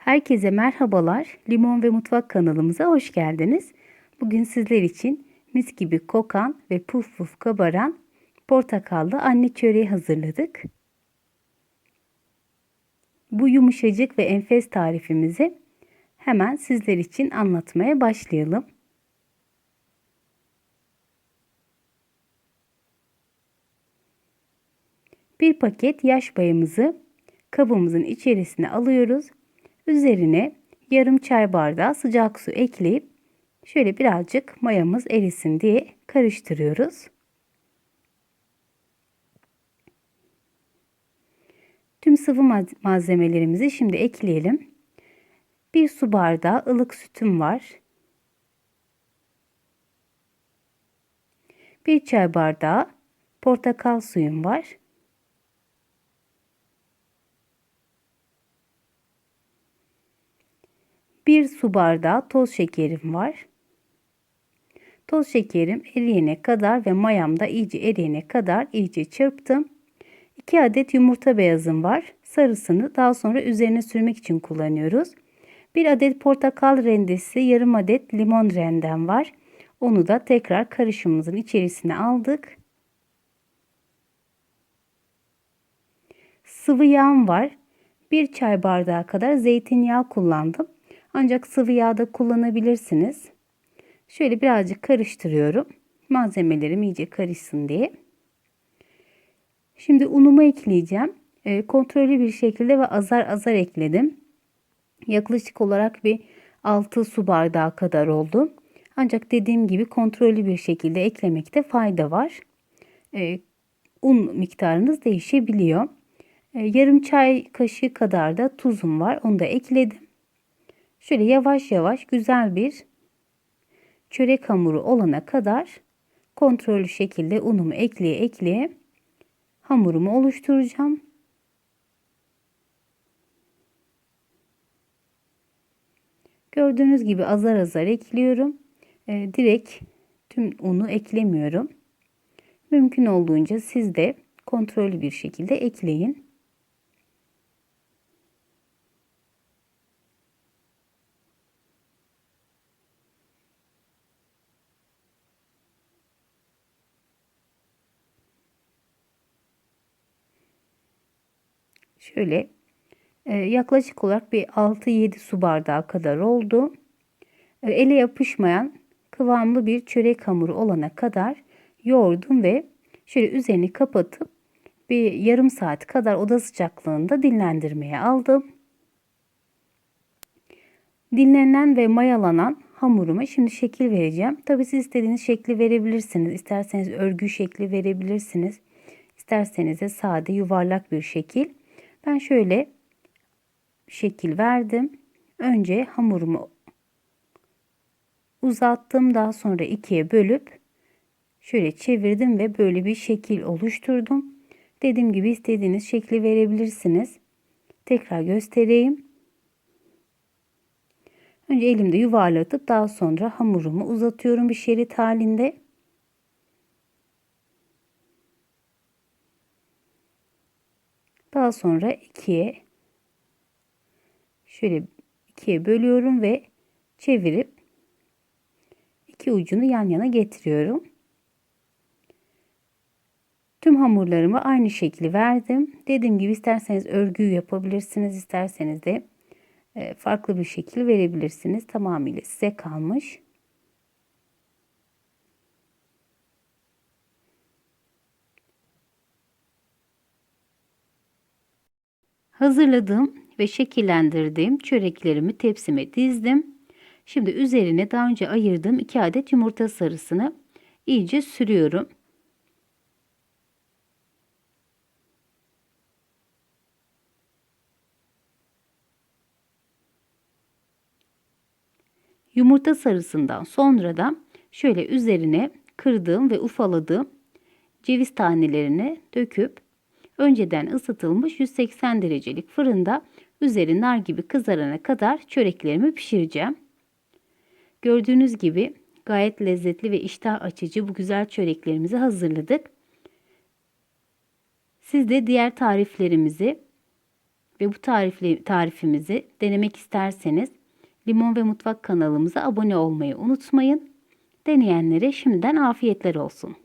Herkese merhabalar. Limon ve Mutfak kanalımıza hoş geldiniz. Bugün sizler için mis gibi kokan ve puf puf kabaran portakallı anne çöreği hazırladık. Bu yumuşacık ve enfes tarifimizi hemen sizler için anlatmaya başlayalım. Bir paket yaş bayımızı kabımızın içerisine alıyoruz. Üzerine yarım çay bardağı sıcak su ekleyip şöyle birazcık mayamız erisin diye karıştırıyoruz. Tüm sıvı malzemelerimizi şimdi ekleyelim. Bir su bardağı ılık sütüm var. Bir çay bardağı portakal suyum var. Bir su bardağı toz şekerim var. Toz şekerim eriyene kadar ve mayam da iyice eriyene kadar iyice çırptım. 2 adet yumurta beyazım var. Sarısını daha sonra üzerine sürmek için kullanıyoruz. 1 adet portakal rendesi, yarım adet limon rendem var. Onu da tekrar karışımımızın içerisine aldık. Sıvı yağım var. 1 çay bardağı kadar zeytinyağı kullandım. Ancak sıvı yağ da kullanabilirsiniz. Şöyle birazcık karıştırıyorum. Malzemelerim iyice karışsın diye. Şimdi unumu ekleyeceğim. E, kontrollü bir şekilde ve azar azar ekledim. Yaklaşık olarak bir 6 su bardağı kadar oldu. Ancak dediğim gibi kontrollü bir şekilde eklemekte fayda var. E, un miktarınız değişebiliyor. E, yarım çay kaşığı kadar da tuzum var. Onu da ekledim. Şöyle yavaş yavaş güzel bir çörek hamuru olana kadar kontrollü şekilde unumu ekleye ekleye hamurumu oluşturacağım. Gördüğünüz gibi azar azar ekliyorum. Ee, direkt tüm unu eklemiyorum. Mümkün olduğunca siz de kontrollü bir şekilde ekleyin. Şöyle e, yaklaşık olarak bir 6-7 su bardağı kadar oldu. E, ele yapışmayan kıvamlı bir çörek hamuru olana kadar yoğurdum ve şöyle üzerini kapatıp bir yarım saat kadar oda sıcaklığında dinlendirmeye aldım. Dinlenen ve mayalanan hamuruma şimdi şekil vereceğim. Tabi siz istediğiniz şekli verebilirsiniz. İsterseniz örgü şekli verebilirsiniz. İsterseniz de sade yuvarlak bir şekil. Ben şöyle şekil verdim. Önce hamurumu uzattım. Daha sonra ikiye bölüp şöyle çevirdim ve böyle bir şekil oluşturdum. Dediğim gibi istediğiniz şekli verebilirsiniz. Tekrar göstereyim. Önce elimde yuvarlatıp daha sonra hamurumu uzatıyorum bir şerit halinde. Daha sonra ikiye şöyle ikiye bölüyorum ve çevirip iki ucunu yan yana getiriyorum. Tüm hamurlarımı aynı şekli verdim. Dediğim gibi isterseniz örgü yapabilirsiniz, isterseniz de e, farklı bir şekil verebilirsiniz. Tamamıyla size kalmış. Hazırladığım ve şekillendirdiğim çöreklerimi tepsime dizdim. Şimdi üzerine daha önce ayırdığım 2 adet yumurta sarısını iyice sürüyorum. Yumurta sarısından sonra da şöyle üzerine kırdığım ve ufaladığım ceviz tanelerini döküp önceden ısıtılmış 180 derecelik fırında üzeri nar gibi kızarana kadar çöreklerimi pişireceğim. Gördüğünüz gibi gayet lezzetli ve iştah açıcı bu güzel çöreklerimizi hazırladık. Siz de diğer tariflerimizi ve bu tarifli, tarifimizi denemek isterseniz Limon ve Mutfak kanalımıza abone olmayı unutmayın. Deneyenlere şimdiden afiyetler olsun.